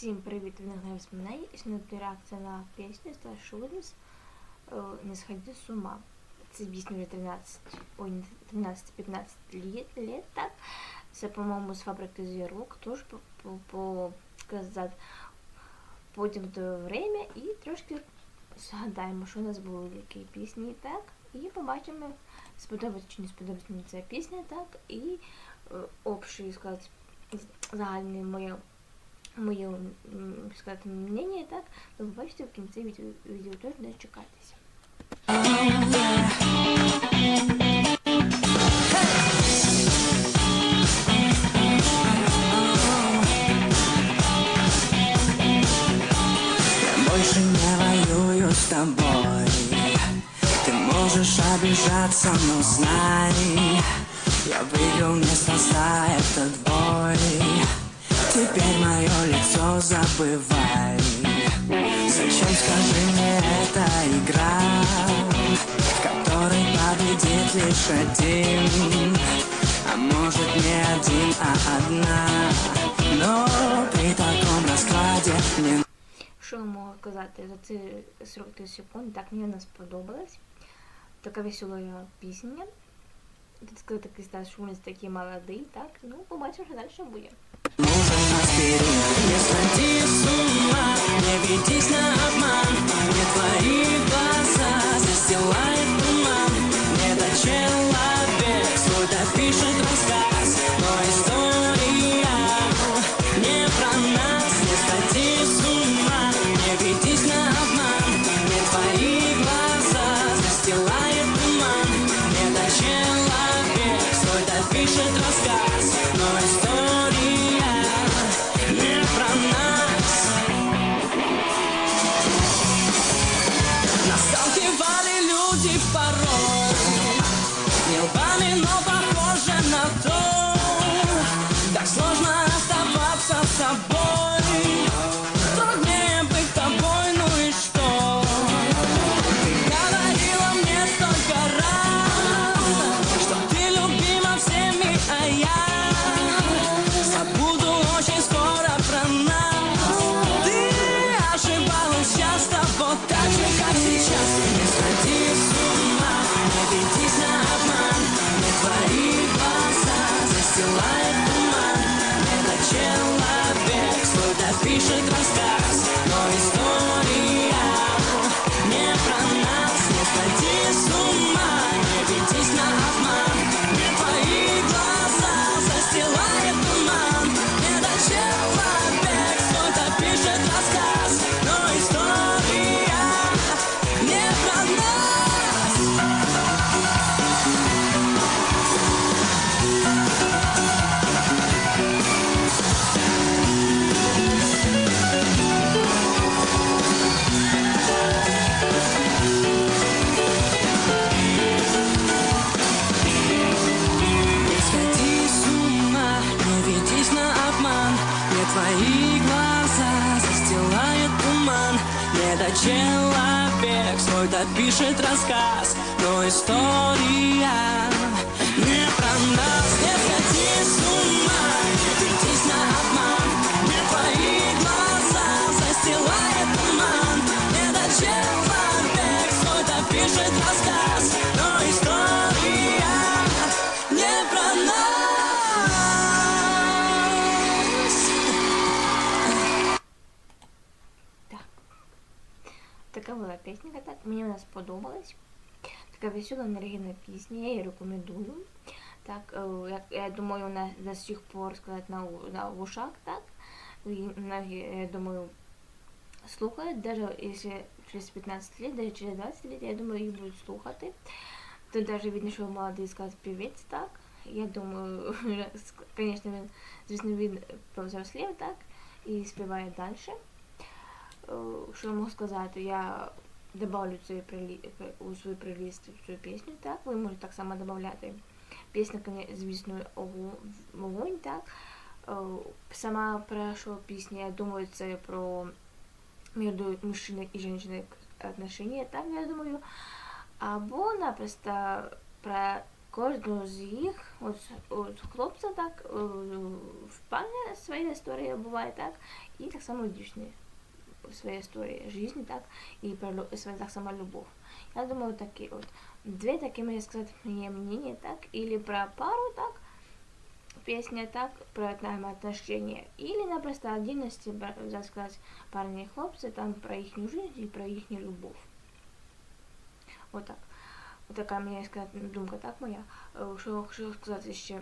Всім привіт, ви наглядаєте мене. І сьогодні реакція на пісню Стас Шулінс «Не сходи з ума». Це пісня вже 13, ой, 13-15 літ, літ, так? Це, по-моєму, з фабрики Зв'язок, теж по, потім до время і трошки згадаємо, що у нас були які пісні, так? І побачимо, сподобається чи не сподобається мені ця пісня, так? І е, общий, сказати, загальне моє моє м, сказати, мнення, так, то ви побачите в кінці відео, відео теж не чекайтеся. Больше не воюю с тобой Ты можешь обижаться, но знай Я выиграл неспроста этот бой Теперь мое лицо забывай Зачем, скажи мне, эта игра В которой победит лишь один А может не один, а одна Но при таком раскладе мне Що я можу сказати за ці 40 секунд, так мені не сподобалось. Така весела пісня. Тут сказати, такий Стас Шулінс такий молодий, так? Ну, побачимо, що далі буде. Обман Не твои глаза Застилает туман Не до Допишет рассказ Но история Не про нас. Нас толкивали люди порой Не лбами, но похоже на то человек свой допишет рассказ Но история не про нас. Не сходи с ума, Така була пісня, так. Мені вона сподобалась. Така весела енергійна пісня, я її рекомендую. Так, е, я, думаю, вона до сих пор сказати на, на ушах, так. Многие, я думаю, слухають, даже если через 15 лет, даже через 20 лет, я думаю, їх будуть слухати. Тут даже видно, що молодий сказати певець, так. Я думаю, звісно, він, звісно, він повзрослів, так, і співає далі. Е, Що я можу сказати? Я добавлю цей прилі... у свій плейлист цю пісню, так? Ви можете так само додати. Пісня, звісно, вогонь, так? Е, Сама перша пісня, я думаю, це про между мужчиной и женщиной отношения, так, я думаю. Або напросто про кожного з їх, от, от хлопця так, е, в парня своя історія буває так, і так само дівчини своя історія життя, так, і про лю- своя так само любов. Я думаю, такі от две такие, можно сказать, мне мнения, так, или про пару, так, песня, так, про отношения, или напросто отдельности, бра- так сказать, парни и хлопцы, там про их жизнь и про их любовь. Вот так. Вот такая моя сказать, думка, так моя. Е, Що хочу сказати ще е,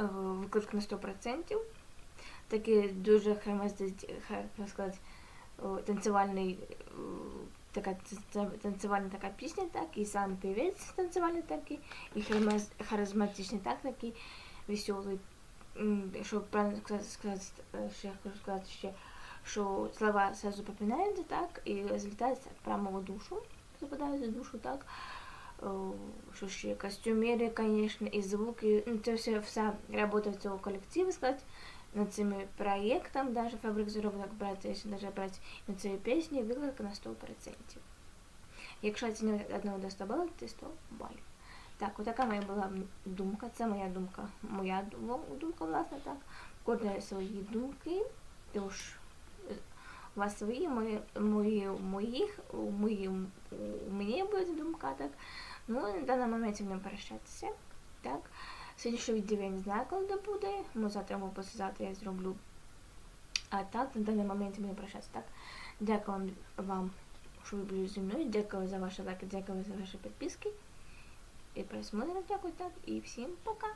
виклик на 100%. Такий дуже хремезди- хе- як сказати, о, танцювальний е, така танцювальна така пісня, так, і сам певець танцювальний такий, і харизма- харизматичний так, такий веселий. Що правильно сказати, е, що я хочу сказати ще, що слова сразу попинаються, так, і злітаються прямо в душу, западають в душу, так. Що ще костюмери, звісно, і звуки. Ну, це все вся робота цього колективу, сказати, над цим проєктом, даже Фабрик заробіток брати, якщо даже брати на цієї пісні, виклик на 100%. Якщо оцінювати одного до 100 балів, то 100 балів. Так, отака моя була думка, це моя думка, моя думка, власне, так. Кожна свої думки, тож у вас свої, мої, мої, моїх, мої, у мене буде думка, так. Ну, на даний момент будемо прощатися, так. Сьогоднішнє відео я не знаю, коли це буде, ну, завтра або послезавтра я зроблю. А так, на даний момент мені прощатися, так. Дякую вам, вам, що ви були зі мною, дякую за ваші лайки, дякую за ваші підписки. І просмотр, дякую, так, і всім пока!